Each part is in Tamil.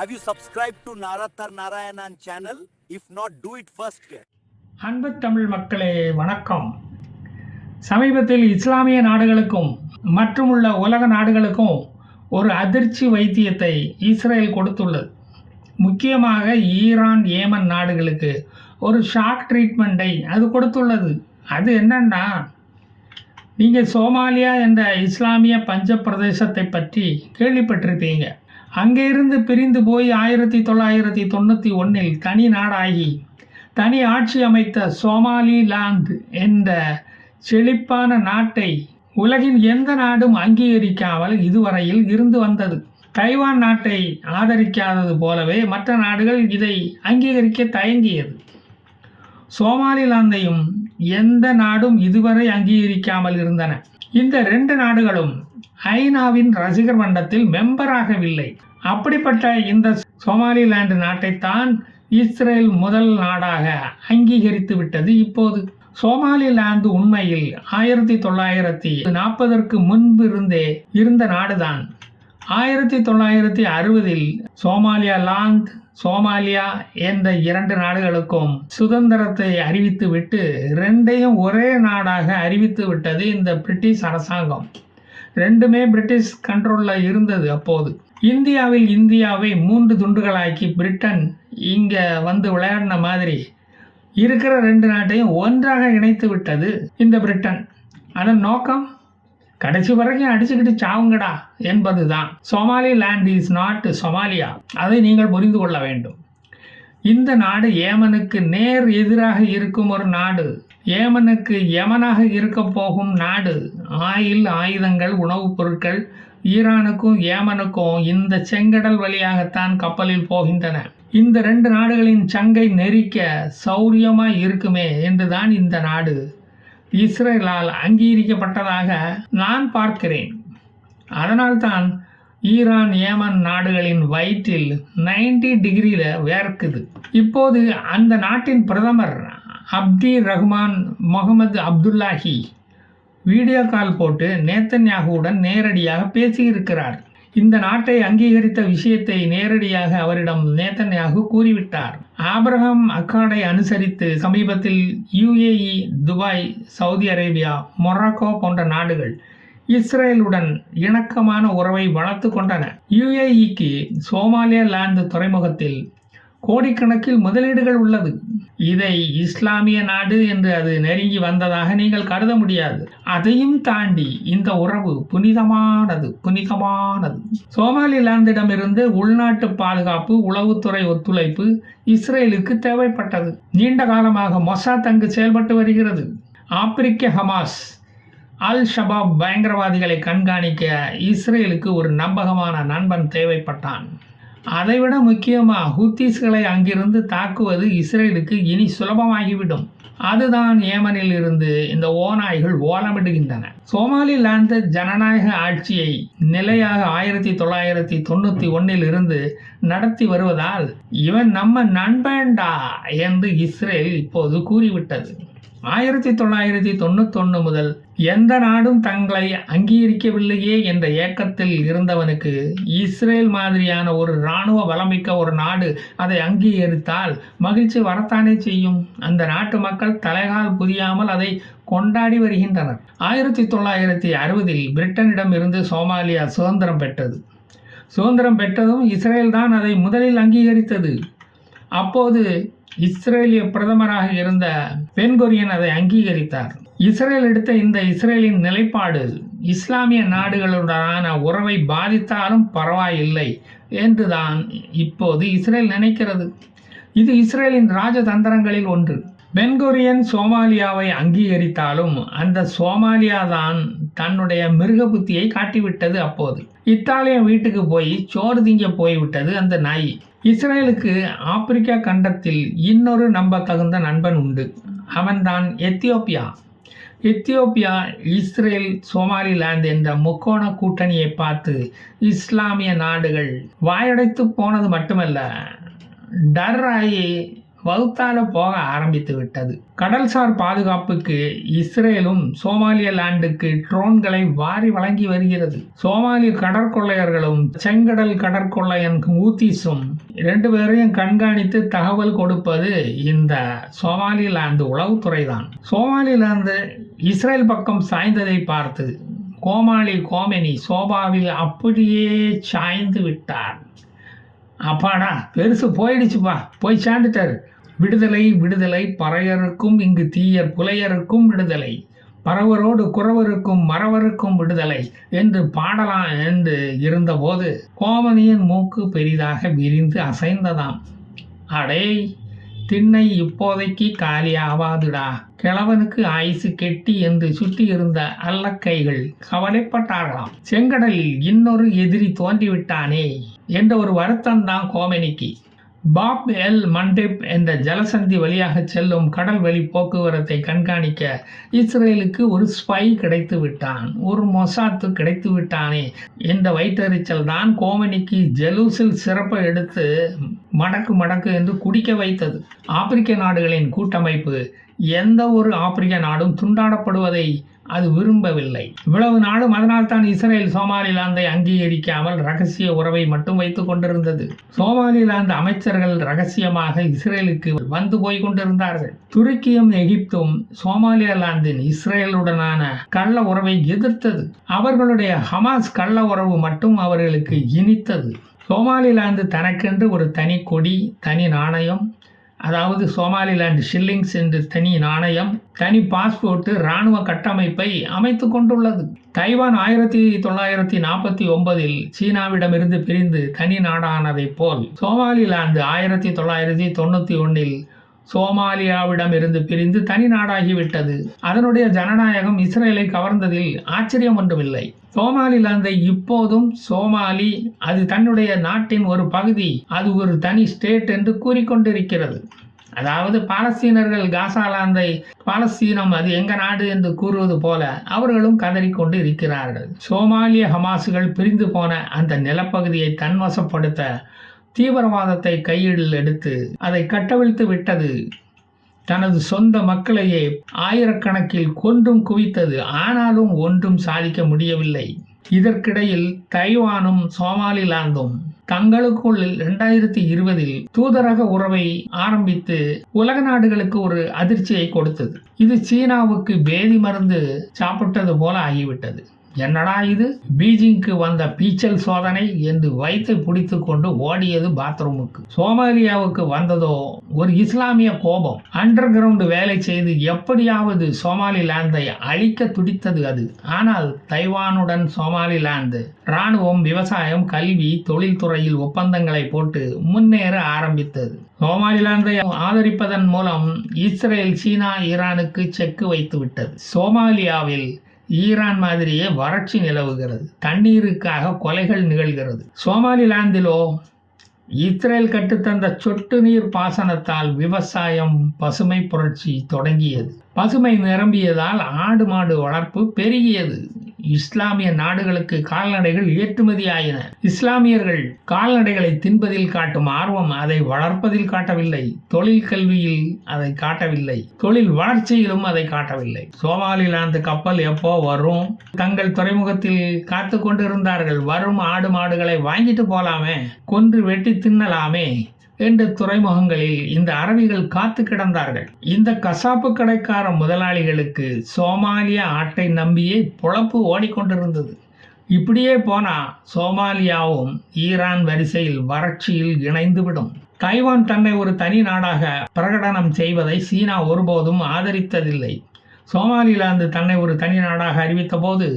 Have you subscribe to Narathar Narayanan channel if not do it first அன்பு தமிழ் மக்களே வணக்கம். சமீபத்தில் இஸ்லாமிய நாடுகளுக்கும் மற்றும் உள்ள உலக நாடுகளுக்கும் ஒரு அதிர்ச்சி வைத்தியத்தை இஸ்ரேல் கொடுத்துள்ளது. முக்கியமாக ஈரான் ஏமன் நாடுகளுக்கு ஒரு ஷாக் ட்ரீட்மெண்ட்டை அது கொடுத்துள்ளது. அது என்னன்னா நீங்கள் சோமாலியா என்ற இஸ்லாமிய பஞ்ச பிரதேசத்தை பற்றி கேள்விப்பட்டிருப்பீங்க. அங்கிருந்து பிரிந்து போய் ஆயிரத்தி தொள்ளாயிரத்தி தொண்ணூற்றி ஒன்றில் தனி நாடாகி தனி ஆட்சி அமைத்த சோமாலிலாந்து என்ற செழிப்பான நாட்டை உலகின் எந்த நாடும் அங்கீகரிக்காமல் இதுவரையில் இருந்து வந்தது. தைவான் நாட்டை ஆதரிக்காதது போலவே மற்ற நாடுகள் இதை அங்கீகரிக்க தயங்கியது. சோமாலிலாந்தையும் எந்த நாடும் இதுவரை அங்கீகரிக்காமல் இருந்தன. இந்த ரெண்டு நாடுகளும் ஐநாவின் ரசிகர் மண்டத்தில் மெம்பராகவில்லை. அப்படிப்பட்ட இந்த சோமாலிலாந்து நாட்டைத்தான் இஸ்ரேல் முதல் நாடாக அங்கீகரித்து விட்டது இப்போது. சோமாலிலாந்து உண்மையில் ஆயிரத்தி தொள்ளாயிரத்தி நாற்பதற்கு முன்பு இருந்தே இருந்த நாடுதான். ஆயிரத்தி தொள்ளாயிரத்தி அறுபதில் சோமாலியா லாந்து சோமாலியா என்ற இரண்டு நாடுகளுக்கும் சுதந்திரத்தை அறிவித்து விட்டு ரெண்டையும் ஒரே நாடாக அறிவித்து விட்டது இந்த பிரிட்டிஷ் அரசாங்கம். ரெண்டுமே பிரிட்டிஷ் கண்ட்ரோலில் இருந்தது அப்போது. இந்தியாவில் இந்தியாவை மூன்று துண்டுகளாக்கி பிரிட்டன் இங்கே வந்து விளையாடின மாதிரி இருக்கிற ரெண்டு நாட்டையும் ஒன்றாக இணைத்து விட்டது இந்த பிரிட்டன். அதன் நோக்கம்? கடைசி வரைக்கும் அடிச்சுக்கிட்டு சாவுங்கடா என்பதுதான். Somaliland is not Somalia. அதை நீங்கள் புரிந்து கொள்ள வேண்டும். இந்த நாடு ஏமனுக்கு நேர் எதிராக இருக்கும் ஒரு நாடு. ஏமனுக்கு யமனாக இருக்க போகும் நாடு. ஆயில் ஆயுதங்கள் உணவுப் பொருட்கள் ஈரானுக்கும் ஏமனுக்கும் இந்த செங்கடல் வழியாகத்தான் கப்பலில் போகின்றன. இந்த ரெண்டு நாடுகளின் சங்கை நெரிக்க சௌரியமாய் இருக்குமே என்றுதான் இந்த நாடு. இஸ்ரேலால் அங்கீகரிக்கப்பட்டதாக நான் பார்க்கிறேன். அதனால்தான் ஈரான் ஏமன் நாடுகளின் வயிற்றில் 90 டிகிரியில் வேர்க்குது இப்போது அந்த நாட்டின் பிரதமர் Abdi Rahman Mohamed Abdullahi video call போட்டு நேத்தன்யாகுவுடன் நேரடியாக பேசியிருக்கிறார். இந்த நாட்டை அங்கீகரித்த விஷயத்தை நேரடியாக அவரிடம் நேத்தன்யாகு கூறிவிட்டார். ஆபிரகாம் அக்காடை அனுசரித்து சமீபத்தில் UAE Dubai Saudi Arabia Morocco போன்ற நாடுகள் இஸ்ரேலுடன் இணக்கமான உறவை வளர்த்து கொண்டன. யுஏஇக்கு சோமாலியா லேண்ட் துறைமுகத்தில் கோடிக்கணக்கில் முதலீடுகள் உள்ளது. இதை இஸ்லாமிய நாடு என்று அது நெருங்கி வந்ததாக நீங்கள் கருத முடியாது. அதையும் தாண்டி இந்த உறவு புனிதமானது புனிதமானது. சோமாலிலாந்திடமிருந்து உள்நாட்டு பாதுகாப்பு உளவுத்துறை ஒத்துழைப்பு இஸ்ரேலுக்கு தேவைப்பட்டது. நீண்ட காலமாக மொசாத் அங்கு செயல்பட்டு வருகிறது. ஆப்பிரிக்க ஹமாஸ் அல் ஷபாப் பயங்கரவாதிகளை கண்காணிக்க இஸ்ரேலுக்கு ஒரு நம்பகமான நண்பன் தேவைப்பட்டான். அதைவிட முக்கியமாக ஹூத்தீஸ்களை அங்கிருந்து தாக்குவது இஸ்ரேலுக்கு இனி சுலபமாகிவிடும். அதுதான் ஏமனில் இருந்து இந்த ஓநாய்கள் ஓலமிடுகின்றன. சோமாலிலாந்து ஜனநாயக ஆட்சியை நிலையாக ஆயிரத்தி தொள்ளாயிரத்தி தொண்ணூற்றி ஒன்னில் இருந்து நடத்தி வருவதால் இவன் நம்ம நண்பன்டா என்று இஸ்ரேல் இப்போது கூறிவிட்டது. ஆயிரத்தி தொள்ளாயிரத்தி தொண்ணூத்தொன்று முதல் எந்த நாடும் தங்களை அங்கீகரிக்கவில்லையே என்ற ஏக்கத்தில் இருந்தவனுக்கு இஸ்ரேல் மாதிரியான ஒரு இராணுவ வளமிக்க ஒரு நாடு அதை அங்கீகரித்தால் மகிழ்ச்சி வரத்தானே செய்யும். அந்த நாட்டு மக்கள் தலைகால் புரியாமல் அதை கொண்டாடி வருகின்றனர். ஆயிரத்தி தொள்ளாயிரத்தி அறுபதில் பிரிட்டனிடம் இருந்து சோமாலியா சுதந்திரம் பெற்றது. சுதந்திரம் பெற்றதும் இஸ்ரேல் தான் அதை முதலில் அங்கீகரித்தது. அப்போது இஸ்ரேலிய பிரதமராக இருந்த பென்கொரியன் அதை அங்கீகரித்தார். இஸ்ரேல் எடுத்த இந்த இஸ்ரேலின் நிலைப்பாடு இஸ்லாமிய நாடுகளுடனான உறவை பாதித்தாலும் பரவாயில்லை என்றுதான் இப்போது இஸ்ரேல் நினைக்கிறது. இது இஸ்ரேலின் ராஜதந்திரங்களில் ஒன்று. பென்கொரியன் சோமாலியாவை அங்கீகரித்தாலும் அந்த சோமாலியா தான் தன்னுடைய மிருக புத்தியை காட்டிவிட்டது அப்போது. இத்தாலிய வீட்டுக்கு போய் சோறு திங்க போய்விட்டது அந்த நாய். இஸ்ரேலுக்கு ஆப்பிரிக்கா கண்டத்தில் இன்னொரு நம்ப தகுந்த நண்பன் உண்டு. அவன்தான் எத்தியோப்பியா. எத்தியோப்பியா இஸ்ரேல் சோமாலிலாந்து என்ற முக்கோண கூட்டணியை பார்த்து இஸ்லாமிய நாடுகள் வாயடைத்து போனது மட்டுமல்ல டர் ஆகி வகுத்தால போக ஆரம்பித்து விட்டது. கடல்சார் பாதுகாப்புக்கு இஸ்ரேலும் சோமாலிய லாண்டுக்கு ட்ரோன்களை வாரி வழங்கி வருகிறது. சோமாலிய கடற்கொள்ளையர்களும் செங்கடல் கடற்கொள்ளையன் ஊத்திஸும் ரெண்டு பேரையும் கண்காணித்து தகவல் கொடுப்பது இந்த சோமாலிலாந்து உளவுத்துறை தான் சோமாலிலாந்து இஸ்ரேல் பக்கம் சாய்ந்ததை பார்த்து கோமாளி கோமெனி சோபாவில் அப்படியே சாய்ந்து விட்டார். அப்பாடா பெருசு போயிடுச்சுப்பா. போய் சேர்ந்துட்டாரு விடுதலை விடுதலை பறையருக்கும் இங்கு தீயர் புலையருக்கும் விடுதலை. பறவரோடு குறவருக்கும் மறவருக்கும் விடுதலை என்று பாடலாம் என்று இருந்தபோது கோமதியின் மூக்கு பெரிதாக விரிந்து அசைந்ததாம். அடே திண்ணை இப்போதைக்கு காலி ஆவாதுடா கிழவனுக்கு ஆயுசு கெட்டி என்று சுற்றி இருந்த அல்லக்கைகள் கவலைப்பட்டார்களாம். செங்கடலில் இன்னொரு எதிரி தோன்றிவிட்டானே. என்ற ஒரு வருத்தம் தான் கோமெனிக்கு பாப் எல் மண்டேப் என்ற ஜலசந்தி வழியாக செல்லும் கடல் வழி போக்குவரத்தை கண்காணிக்க இஸ்ரேலுக்கு ஒரு ஸ்பை கிடைத்து விட்டான். ஒரு மொசாத்து கிடைத்து விட்டானே என்ற வயிற்றெரிச்சல் தான் கோமனிக்கு ஜெலூசில் சிறப்பை எடுத்து மடக்கு மடக்கு என்று குடிக்க வைத்தது. ஆப்பிரிக்க நாடுகளின் கூட்டமைப்பு எந்த ஒரு ஆப்பிரிக்க நாடும் துண்டாடப்படுவதை அது விரும்பவில்லை. இவ்வளவு நாளும் அதனால் தான் இஸ்ரேல் சோமாலிலாந்தை அங்கீகரிக்காமல் ரகசிய உறவை மட்டும் வைத்துக் கொண்டிருந்தது. சோமாலிலாந்து அமைச்சர்கள் ரகசியமாக இஸ்ரேலுக்கு வந்து போய் கொண்டிருந்தார்கள். துருக்கியும் எகிப்தும் சோமாலியாலாந்தின் இஸ்ரேலுடனான கள்ள உறவை எதிர்த்தது. அவர்களுடைய ஹமாஸ் கள்ள உறவு மட்டும் அவர்களுக்கு இனித்தது. சோமாலிலாந்து தனக்கென்று ஒரு தனி கொடி தனி நாணயம் அதாவது சோமாலிலாண்டு ஷில்லிங்ஸ் என்று தனி நாணயம் தனி பாஸ்போர்ட்டு இராணுவ கட்டமைப்பை அமைத்து கொண்டுள்ளது. தைவான் ஆயிரத்தி தொள்ளாயிரத்தி நாற்பத்தி ஒன்பதில் சீனாவிடமிருந்து பிரிந்து தனி நாடானதைப் போல் சோமாலிலாந்து ஆயிரத்தி தொள்ளாயிரத்தி தொண்ணூற்றி ஒன்றில் சோமாலியாவிடம் இருந்து பிரிந்து தனி நாடாகிவிட்டது. அதனுடைய ஜனநாயகம் இஸ்ரேலை கவர்ந்ததில் ஆச்சரியம் ஒன்றுமில்லை. சோமாலிலாந்தை இப்போதும் சோமாலி அது தன்னுடைய நாட்டின் ஒரு பகுதி அது ஒரு தனி ஸ்டேட் என்று கூறிக்கொண்டிருக்கிறது. அதாவது பாலஸ்தீனர்கள் காசாலாந்தை பாலஸ்தீனம் அது எங்க நாடு என்று கூறுவது போல அவர்களும் கதறிக்கொண்டு இருக்கிறார்கள். சோமாலிய ஹமாசுகள் பிரிந்து போன அந்த நிலப்பகுதியை தன்வசப்படுத்த தீவிரவாதத்தை கையில் எடுத்து அதை கட்டவிழ்த்து விட்டது. தனது சொந்த மக்களையே ஆயிரக்கணக்கில் கொன்றும் குவித்தது. ஆனாலும் ஒன்றும் சாதிக்க முடியவில்லை. இதற்கிடையில் தைவானும் சோமாலிலாந்தும் தங்களுக்குள் இரண்டாயிரத்தி இருபதில் தூதரக உறவை ஆரம்பித்து உலக நாடுகளுக்கு ஒரு அதிர்ச்சியை கொடுத்தது. இது சீனாவுக்கு பேதி மருந்து சாப்பிட்டது போல ஆகிவிட்டது. என்னடா இது? பீஜிங்க்கு வந்த பீச்சல் சோதனை என்று வயிற்றை பிடித்து கொண்டு ஓடியது பாத்ரூமுக்கு. சோமாலியாவுக்கு வந்ததோ? ஒரு இஸ்லாமிய கோபம். அண்டர் கிரவுண்ட் வேலை செய்து எப்படியாவது சோமாலிலாந்தை அழிக்க துடித்தது அது. ஆனால் தைவானுடன் சோமாலிலாந்து இராணுவம் விவசாயம் கல்வி தொழில்துறையில் ஒப்பந்தங்களை போட்டு முன்னேற ஆரம்பித்தது. சோமாலிலாந்தை ஆதரிப்பதன் மூலம் இஸ்ரேல் சீனா ஈரானுக்கு செக்கு வைத்து விட்டது சோமாலியாவில் ஈரான் மாதிரியே வறட்சி நிலவுகிறது. தண்ணீருக்காக கொலைகள் நிகழ்கிறது. சோமாலிலாந்திலோ இஸ்ரேல் கட்டுத்தந்த சொட்டு நீர் பாசனத்தால் விவசாயம் பசுமை புரட்சி தொடங்கியது. பசுமை நிரம்பியதால் ஆடு மாடு வளர்ப்பு பெருகியது. இஸ்லாமிய நாடுகளுக்கு கால்நடைகள் ஏற்றுமதி ஆயின இஸ்லாமியர்கள் கால்நடைகளை தின்பதில் காட்டும் ஆர்வம் அதை வளர்ப்பதில் காட்டவில்லை. தொழில் கல்வியில் அதை காட்டவில்லை. தொழில் வளர்ச்சியிலும் அதை காட்டவில்லை. சோமாலிலாந்து கப்பல் எப்போ வரும்? தங்கள் துறைமுகத்தில் காத்து கொண்டிருந்தார்கள். வரும் ஆடு மாடுகளை வாங்கிட்டு போலாமே. கொன்று வெட்டி தின்னலாமே. என்று துறைமுகங்களில் இந்த அரபிகள் காத்து கிடந்தார்கள். இந்த கசாப்பு கடைக்கார முதலாளிகளுக்கு சோமாலியா ஆட்டை நம்பியே பொழப்பு ஓடிக்கொண்டிருந்தது இப்படியே போனா சோமாலியாவும் ஈரான் வரிசையில் வறட்சியில் இணைந்துவிடும் தைவான் தன்னை ஒரு தனி நாடாக பிரகடனம் செய்வதை சீனா ஒருபோதும் ஆதரித்ததில்லை. சோமாலிலாந்து தன்னை ஒரு தனி நாடாக அறிவித்த போது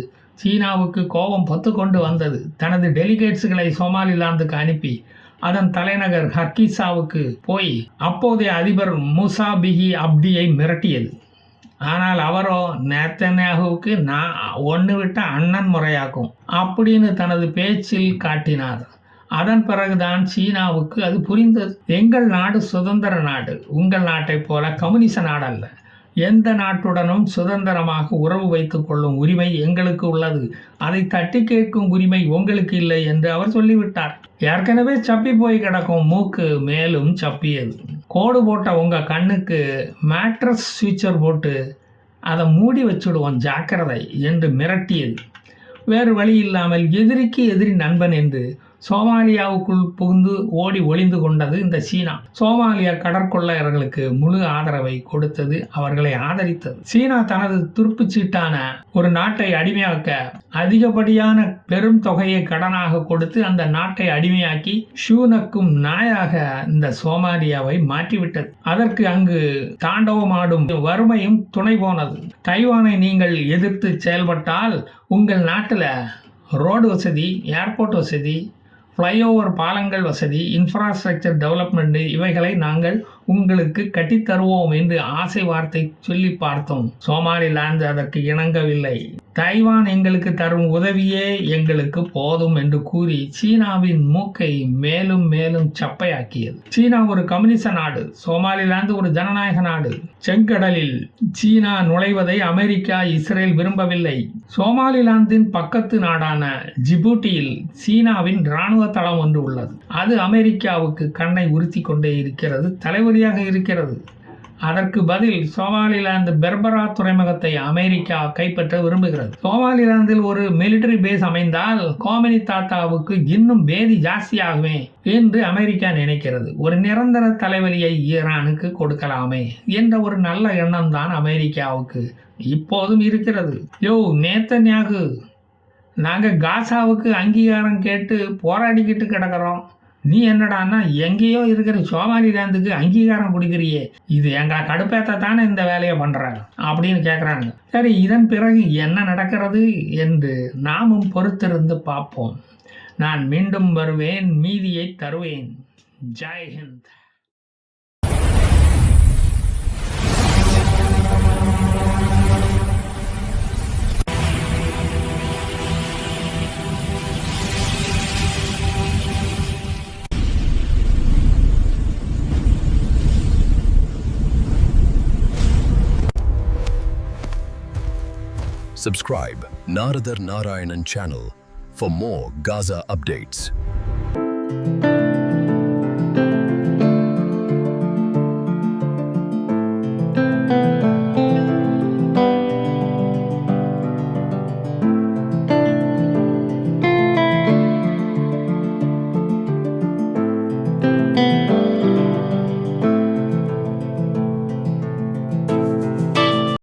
சீனாவுக்கு கோபம் பொத்து கொண்டு வந்தது. தனது டெலிகேட்ஸுகளை சோமாலிலாந்துக்கு அனுப்பி அதன் தலைநகர் ஹர்கிசாவுக்கு போய் அப்போதைய அதிபர் மூசா பிகி அப்டியை மிரட்டியது. ஆனால் அவரோ நேத்தன்யாகுவுக்கு நான் ஒன்று விட்ட அண்ணன் முறையாக்கும் அப்படின்னு தனது பேச்சில் காட்டினார். அதன் பிறகுதான் சீனாவுக்கு அது புரிந்தது. எங்கள் நாடு சுதந்திர நாடு உங்கள் நாட்டைப் போல கம்யூனிச நாடல்ல. எந்த நாட்டுடனும் சுதந்திரமாக உறவு வைத்துக் கொள்ளும் உரிமை எங்களுக்கு உள்ளது. அதை தட்டி கேட்கும் உரிமை உங்களுக்கு இல்லை என்று அவர் சொல்லிவிட்டார். ஏற்கனவே சப்பி போய் கிடக்கும் மூக்கு மேலும் சப்பியது. கோடு போட்ட உங்கள் கண்ணுக்கு மேட்ரஸ் ஸ்விட்சர் போட்டு அதை மூடி வச்சுடுவோம் ஜாக்கிரதை என்று மிரட்டியது. வேறு வழி இல்லாமல் எதிரிக்கு எதிரி நண்பன் என்று சோமாலியாவுக்குள் புகுந்து ஓடி ஒளிந்து கொண்டது இந்த சீனா. சோமாலியா கடற்கொள்ளையர்களுக்கு முழு ஆதரவை கொடுத்தது அவர்களை ஆதரித்தது. சீனா தனது துருப்புச்சீட்டான ஒரு நாட்டை அடிமையாக்க அதிகப்படியான பெரும் தொகையை கடனாக கொடுத்து அந்த நாட்டை அடிமையாக்கி ஷூனக்கும் நாயாக இந்த சோமாலியாவை மாற்றிவிட்டது. அதற்கு அங்கு தாண்டவமாடும் வறுமையும் துணை போனது. தைவானை நீங்கள் எதிர்த்து செயல்பட்டால் உங்கள் நாட்டில் ரோடு வசதி ஏர்போர்ட் வசதி ஃப்ளைஓவர் பாலங்கள் வசதி இன்ஃப்ராஸ்ட்ரக்சர் டெவலப்மெண்ட்டு இவைகளை நாங்கள் உங்களுக்கு கட்டித் தருவோம் என்று ஆசை வார்த்தை சொல்லி பார்த்தோம். சோமாலிலாந்து அதற்கு இணங்கவில்லை. தைவான் எங்களுக்கு தரும் உதவியே எங்களுக்கு போதும் என்று கூறி சீனாவின் மூக்கை மேலும் மேலும் சப்பையாக்கியது. சீனா ஒரு கம்யூனிச நாடு. சோமாலிலாந்து ஒரு ஜனநாயக நாடு. செங்கடலில் சீனா நுழைவதை அமெரிக்கா இஸ்ரேல் விரும்பவில்லை. சோமாலிலாந்தின் பக்கத்து நாடான ஜிபூட்டியில் சீனாவின் இராணுவ தளம் ஒன்று உள்ளது. அது அமெரிக்காவுக்கு கண்ணை உறுத்தி கொண்டே இருக்கிறது. தலைவர் தலைவலியாக இருக்கிறது. அதற்கு பதில் சோமாலிலாந்து பெர்பரா துறைமுகத்தை அமெரிக்கா கைப்பற்ற விரும்புகிறது. சோமாலிலாந்தில் ஒரு மிலிட்டரி பேஸ் அமைந்தால் கோமினி தாத்தாவுக்கு இன்னும் பேதி ஜாஸ்தியாகுமே என்று அமெரிக்கா நினைக்கிறது. ஒரு நிரந்தர தலைவலியை ஈரானுக்கு கொடுக்கலாமே என்ற ஒரு நல்ல எண்ணம் தான் அமெரிக்காவுக்கு இப்போதும் இருக்கிறது. யோ நேத்தன்யாகு நாங்கள் காசாவுக்கு அங்கீகாரம் கேட்டு போராடிக்கிட்டு கிடக்கிறோம். நீ என்னடான்னா எங்கேயோ இருக்கிற சோமாலிலாந்துக்கு அங்கீகாரம் கொடுக்குறியே. இது எங்க கடுப்பேத்த தானே இந்த வேலையை பண்ணுறாங்க அப்படின்னு கேட்குறாங்க சரி இதன் பிறகு என்ன நடக்கிறது என்று நாமும் பொறுத்திருந்து பார்ப்போம். நான் மீண்டும் வருவேன் மீதியை தருவேன். Jai Subscribe Naradar Narayanan channel for more Gaza updates.